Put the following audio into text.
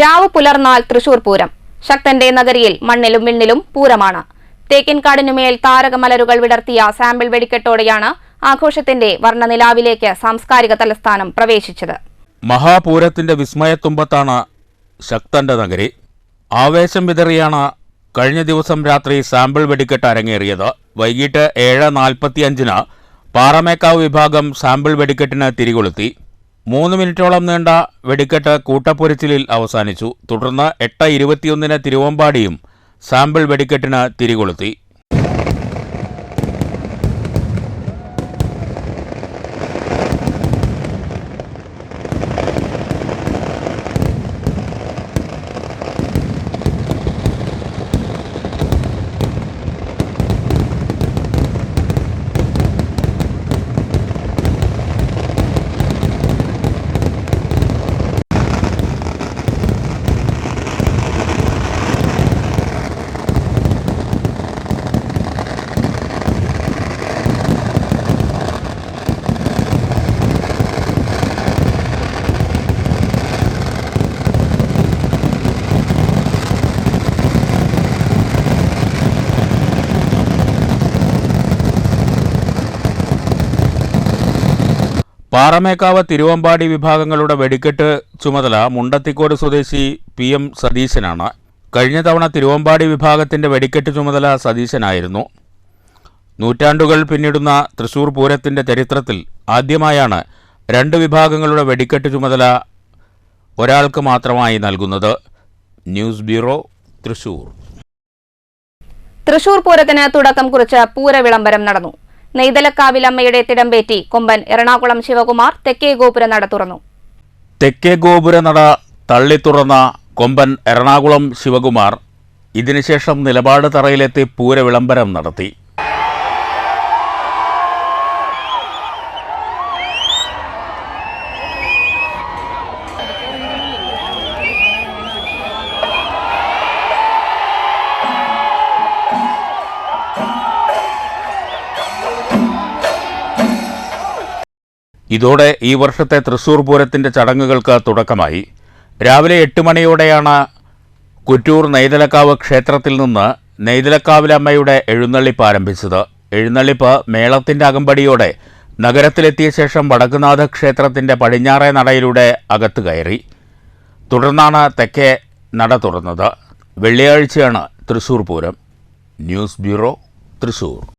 രാവ് പുലർന്നാൽ തൃശൂർ പൂരം. ശക്തന്റെ നഗരിയിൽ മണ്ണിലും മിണ്ണിലും പൂരമാണ്. തേക്കിൻകാടിനുമേൽ താരകമലരുകൾ വിടർത്തിയ സാമ്പിൾ വെടിക്കെട്ടോടെയാണ് ആഘോഷത്തിന്റെ വർണനിലാവിലേക്ക് സാംസ്കാരിക തലസ്ഥാനം പ്രവേശിച്ചത്. മഹാപൂരത്തിന്റെ വിസ്മയത്തുമ്പത്താണ് ശക്തന്റെ നഗരി. ആവേശം വിതറിയാണ് കഴിഞ്ഞ ദിവസം രാത്രി സാമ്പിൾ വെടിക്കെട്ട് അരങ്ങേറിയത്. വൈകിട്ട് ഏഴ് നാൽപ്പത്തിയഞ്ചിന് പാറമേക്കാവ് വിഭാഗം സാമ്പിൾ വെടിക്കെട്ടിന് തിരികൊളുത്തി. മൂന്ന് മിനിറ്റോളം നീണ്ട വെടിക്കെട്ട് കൂട്ടപ്പൊരിച്ചിലിൽ അവസാനിച്ചു. തുടർന്ന് എട്ട് ഇരുപത്തിയൊന്നിന് തിരുവമ്പാടിയും സാമ്പിൾ വെടിക്കെട്ടിന് തിരികൊളുത്തി. പാറമേക്കാവ് തിരുവമ്പാടി വിഭാഗങ്ങളുടെ വെടിക്കെട്ട് ചുമതല മുണ്ടത്തിക്കോട് സ്വദേശി പി എം സതീശനാണ്. കഴിഞ്ഞ തവണ തിരുവമ്പാടി വിഭാഗത്തിന്റെ വെടിക്കെട്ട് ചുമതല സതീശനായിരുന്നു. നൂറ്റാണ്ടുകൾ പിന്നിടുന്ന തൃശൂർ പൂരത്തിന്റെ ചരിത്രത്തിൽ ആദ്യമായാണ് രണ്ട് വിഭാഗങ്ങളുടെ വെടിക്കെട്ട് ചുമതല ഒരാൾക്ക് മാത്രമായി നൽകുന്നത്. News bureau Thrissur. തൃശൂർ പൂരത്തിന് തുടക്കം കുറിച്ച് പൂരവിളംബരം നടന്നു. നെയ്തലക്കാവിലമ്മയുടെ തിടമ്പേറ്റി കൊമ്പൻ എറണാകുളം ശിവകുമാർ തെക്കേ ഗോപുര നട തുറന്നു. തെക്കേ ഗോപുര നട തള്ളിത്തുറന്ന കൊമ്പൻ എറണാകുളം ശിവകുമാർ ഇതിനുശേഷം നിലപാട് തറയിലെത്തി പൂര വിളംബരം നടത്തി. ഇതോടെ ഈ വർഷത്തെ തൃശൂർ പൂരത്തിന്റെ ചടങ്ങുകൾക്ക് തുടക്കമായി. രാവിലെ എട്ട് മണിയോടെയാണ് കുറ്റൂർ നെയ്തലക്കാവ് ക്ഷേത്രത്തിൽ നിന്ന് നെയ്തലക്കാവിലമ്മയുടെ എഴുന്നള്ളിപ്പ് ആരംഭിച്ചത്. എഴുന്നള്ളിപ്പ് മേളത്തിന്റെ അകമ്പടിയോടെ നഗരത്തിലെത്തിയ ശേഷം വടക്കുനാഥ ക്ഷേത്രത്തിന്റെ പടിഞ്ഞാറേ നടയിലൂടെ അകത്ത് കയറി. തുടർന്നാണ് തെക്കേ നട തുറന്നത്. വെള്ളിയാഴ്ചയാണ് Thrissur Pooram. News bureau Thrissur.